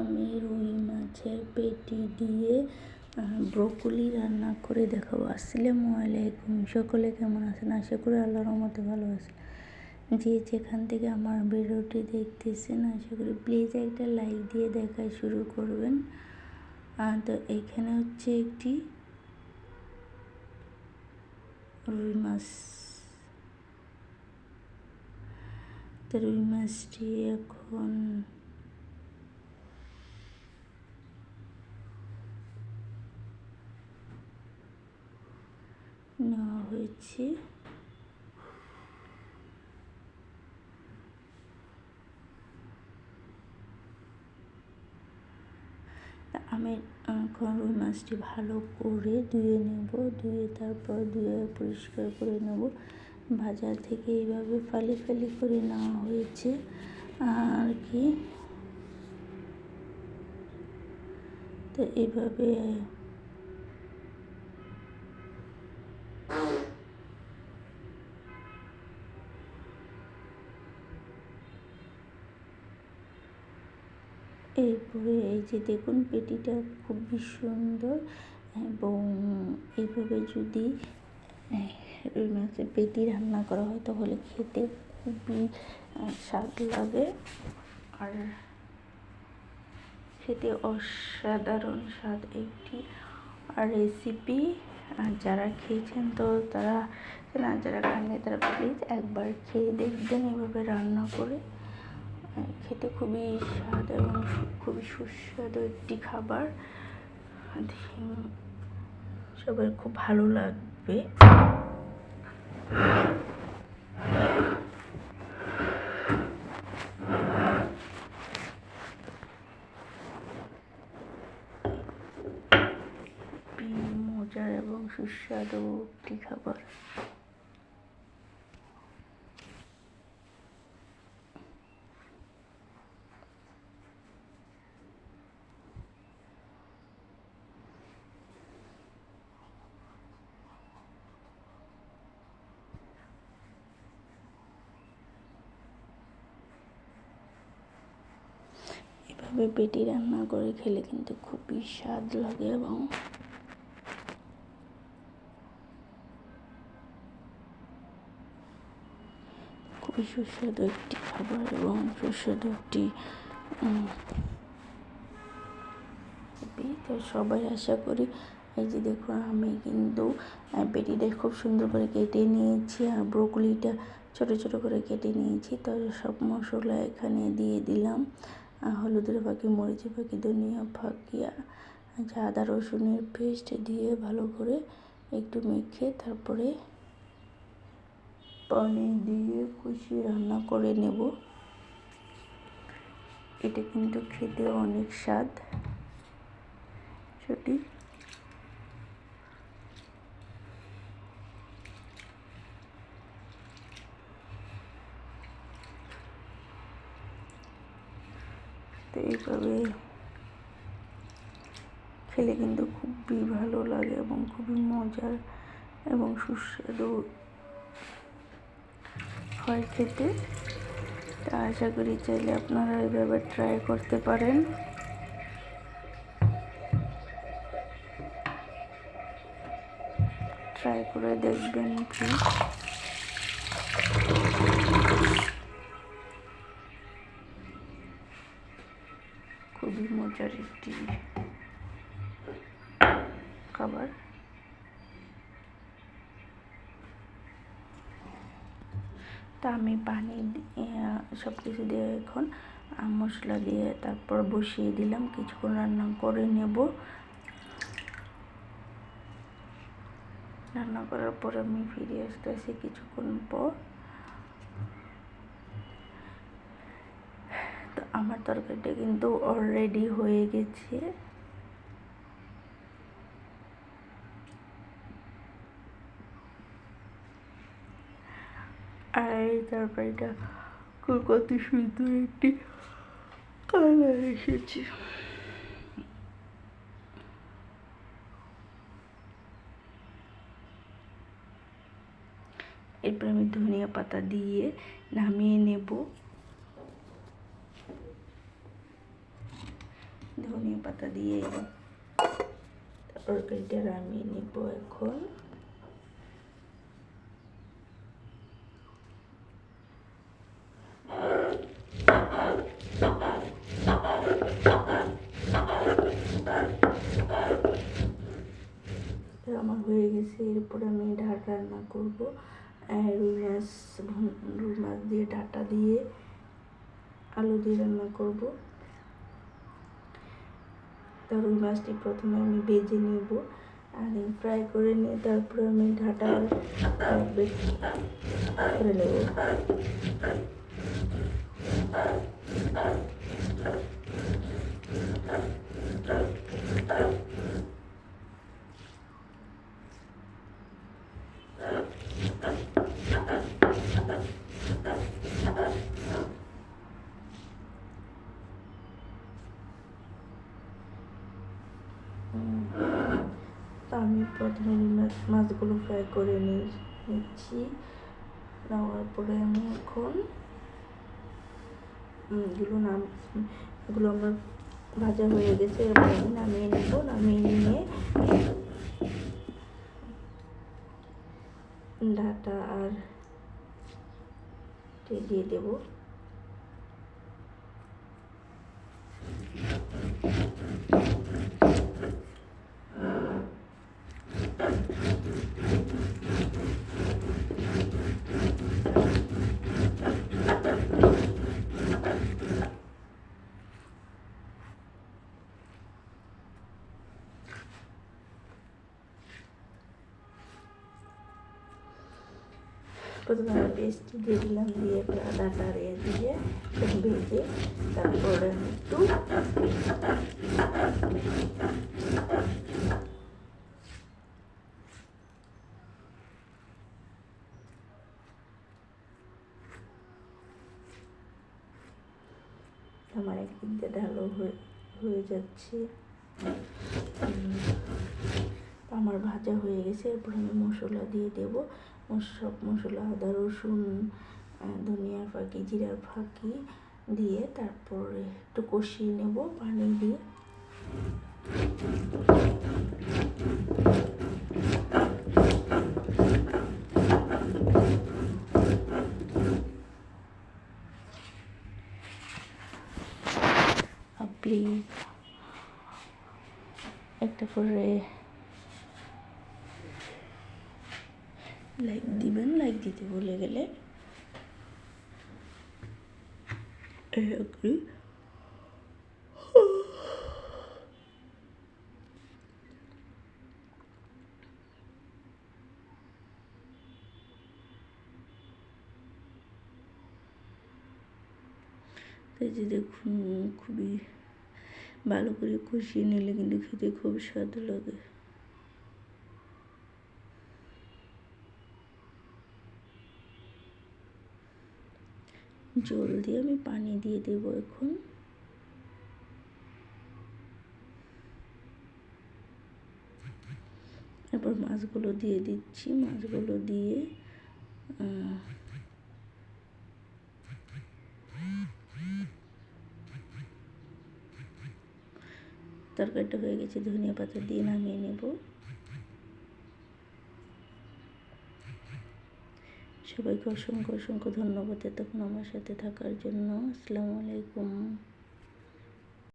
আমি রুই মাছের পেটি দিয়ে ব্রোকলি রান্না করে দেখাবো। আসসালামু আলাইকুম। সকলে কেমন আছেন? আশা করি আল্লাহর রহমতে ভালো আছেন। যে যেখান থেকে আমার ভিডিওটি দেখতেছেন, আশা করি প্লিজ একটা লাইক দিয়ে দেখা শুরু করবেন। তো এখানে হচ্ছে একটি রুই মাছ। তো রুই মাছটি এখন নেওয়া হয়েছে। আমি এখন রুই মাছটি ভালো করে ধুয়ে নেব, ধুয়ে তারপর ধুয়ে পরিষ্কার করে নেব। বাজার থেকে এইভাবে ফালি ফালি করে নেওয়া হয়েছে। আর কি? তো এইভাবে এরপরে এই যে দেখুন, পেটিটা খুবই সুন্দর এবং এইভাবে যদি রুই মাছের পেটি রান্না করা হয় তাহলে খেতে খুবই স্বাদ লাগে। আর খেতে অসাধারণ স্বাদ একটি রেসিপি আর যারা খেয়েছেন তো তারা, না, যারা খাননি তারা প্লিজ একবার খেয়ে দেখবেন এভাবে রান্না করে। খেতে খুবই স্বাদ এবং খুবই সুস্বাদু একটি খাবার। সবার খুব ভালো লাগবে। মজার এবং সুস্বাদু একটি খাবার। এভাবে পেটি রান্না করে খেলে কিন্তু খুবই স্বাদ লাগে এবং খুবই সুস্বাদু একটি খাবার এবং সুস্বাদু একটি তো সবাই আশা করি এই যে দেখুন আমি কিন্তু পেটিটা খুব সুন্দর করে কেটে নিয়েছি আর ব্রোকলিটা ছোট ছোট করে কেটে নিয়েছি। তো সব মশলা এখানে দিয়ে দিলাম। হলুদের ফাঁকি, মরিচের ফাঁকি, ধনিয়া ফাঁকি আদা, রসুনের পেস্ট দিয়ে ভালো করে একটু মেখে তারপরে পানি দিয়ে কষিয়ে রান্না করে নেব। এটা কিন্তু খেতে অনেক স্বাদ। সেটি তো এইভাবে খেলে কিন্তু খুবই ভালো লাগে এবং খুবই মজার এবং সুস্বাদু হয় খেতে। তা আশা করি চাইলে আপনারা এইভাবে ট্রাই করতে পারেন। ট্রাই করে দেখবেন প্লিজ খুবই মজার একটি খাবার। তা আমি পানি সব কিছু দিয়ে এখন মশলা দিয়ে তারপর বসিয়ে দিলাম। কিছুক্ষণ রান্না করে নেব। রান্না করার পর আমি ফিরে আসতে আসতেছি কিছুক্ষণ পর তো আমার তরকারিটা কিন্তু অলরেডি হয়ে গেছে। আর এই তরকারিটা কত সুন্দর একটি কালার এসেছে। এরপর আমি ধনিয়া পাতা দিয়ে নামিয়ে নেব। ধনিয়া পাতা দিয়ে তরকারিটা নামিয়ে নিব এখন। আমার হয়ে গেছে, এরপর আমি ডাল রান্না করব। রুই মাছ রুই মাছ দিয়ে ডাটা দিয়ে আলু দিয়ে রান্না করব। তো রুই মাছটি প্রথমে আমি ভেজে নেব আর ফ্রাই করে নিয়ে তারপরে আমি ঢাটা করে নেব। তো আমি প্রথমে মাছগুলো ফ্রাই করে নিচ্ছি নেওয়ার পরে আমি এখন এগুলো নাম এগুলো আমার ভাজা হয়ে গেছে এবার আমি নামিয়ে নেব নামিয়ে নিয়ে ডাটা আর দিয়ে দেবো প্রথমে পেস্ট দিয়ে দিলাম দিয়ে ডাটা রেয়ে দিয়ে ভেজে তারপরে একটু আমার একদিক দিয়ে ঢালো হয়ে যাচ্ছে আমার ভাজা হয়ে গেছে এরপর আমি মশলা দিয়ে দেব সব মশলা, আদা, রসুন ধনিয়ার ফাঁকি, জিরার ফাঁকি দিয়ে তারপরে একটু কষিয়ে নেব পানি দিয়ে। প্লিজ একটা করে লাইক দিবেন লাইক দিতে ভুলে গেলে। যে দেখুন, খুবই ভালো করে কষিয়ে নিলে কিন্তু খেতে খুব স্বাদ লাগে। জল দিয়ে আমি পানি দিয়ে দেব এখন। এরপর মাছগুলো দিয়ে দিচ্ছি, মাছগুলো দিয়ে তরকারিটা হয়ে গেছে, ধনিয়া পাতা দিয়ে নামিয়ে নেব। সবাইকে অসংখ্য অসংখ্য ধন্যবাদ এতক্ষণ আমার সাথে থাকার জন্য। আসসালামু আলাইকুম।